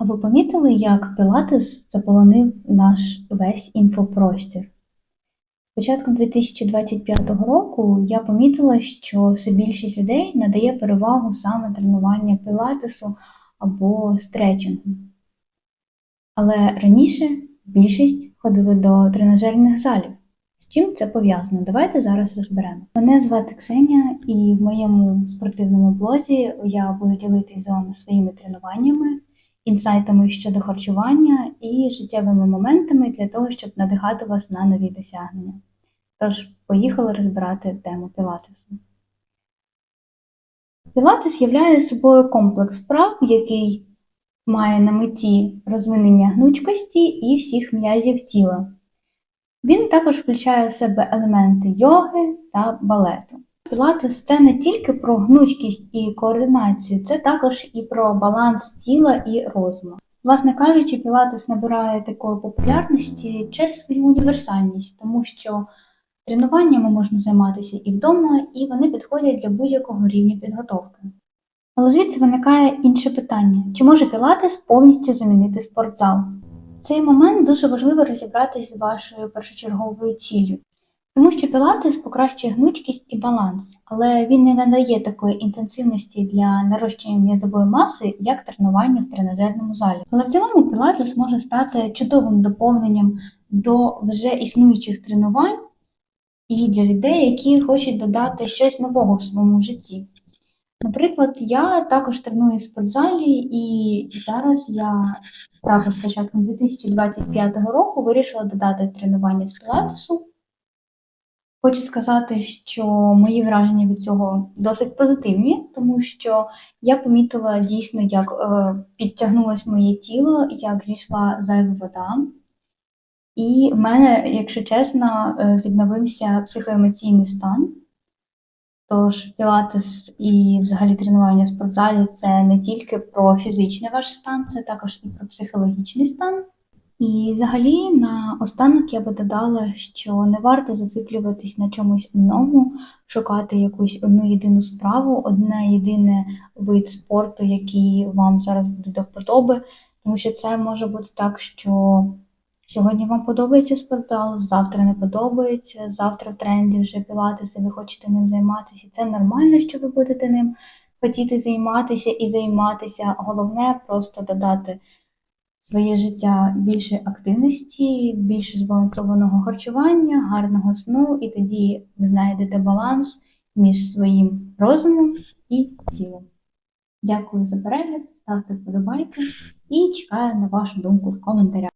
А ви помітили, як Пілатес заполонив наш весь інфопростір? З початком 2025 року я помітила, що все більшість людей надає перевагу саме тренування пілатесу або стретчингу. Але раніше більшість ходили до тренажерних залів. З чим це пов'язано? Давайте зараз розберемо. Мене звати Ксенія, і в моєму спортивному блозі я буду ділитися з вами своїми тренуваннями, інсайтами щодо харчування і життєвими моментами для того, щоб надихати вас на нові досягнення. Тож, поїхали розбирати тему пілатесу. Пілатес являє собою комплекс вправ, який має на меті розвинення гнучкості і всіх м'язів тіла. Він також включає в себе елементи йоги та балету. Пілатес це не тільки про гнучкість і координацію, це також і про баланс тіла і розуму. Власне кажучи, пілатес набирає такої популярності через свою універсальність, тому що тренуваннями можна займатися і вдома, і вони підходять для будь-якого рівня підготовки. Але звідси виникає інше питання: чи може пілатес повністю замінити спортзал? В цей момент дуже важливо розібратися з вашою першочерговою ціллю, тому що пілатес покращує гнучкість і баланс, але він не надає такої інтенсивності для нарощення м'язової маси, як тренування в тренажерному залі. Але в цілому пілатес може стати чудовим доповненням до вже існуючих тренувань і для людей, які хочуть додати щось нового в своєму житті. Наприклад, я також треную в спортзалі, і зараз я також з початком 2025 року вирішила додати тренування з пілатесу. Хочу сказати, що мої враження від цього досить позитивні, тому що я помітила дійсно, як е, підтягнулось моє тіло, як зійшла зайва вода. І в мене, якщо чесно, е, відновився психоемоційний стан. Тож пілатес і взагалі тренування в спортзалі це не тільки про фізичний ваш стан, це також і про психологічний стан. І взагалі на останок я би додала, що не варто зациклюватись на чомусь одному, шукати якусь одну єдину справу, одне єдине вид спорту, який вам зараз буде до вподоби, тому що це може бути так, що Сьогодні вам подобається спортзал, завтра не подобається, завтра в тренді вже пілатес, і ви хочете ним займатися. Це нормально, що ви будете ним хотіти займатися і займатися. Головне просто додати своє життя більше активності, більше збалансованого харчування, гарного сну, і тоді ви знайдете баланс між своїм розумом і тілом. Дякую за перегляд, ставте вподобайки і чекаю на вашу думку в коментарях.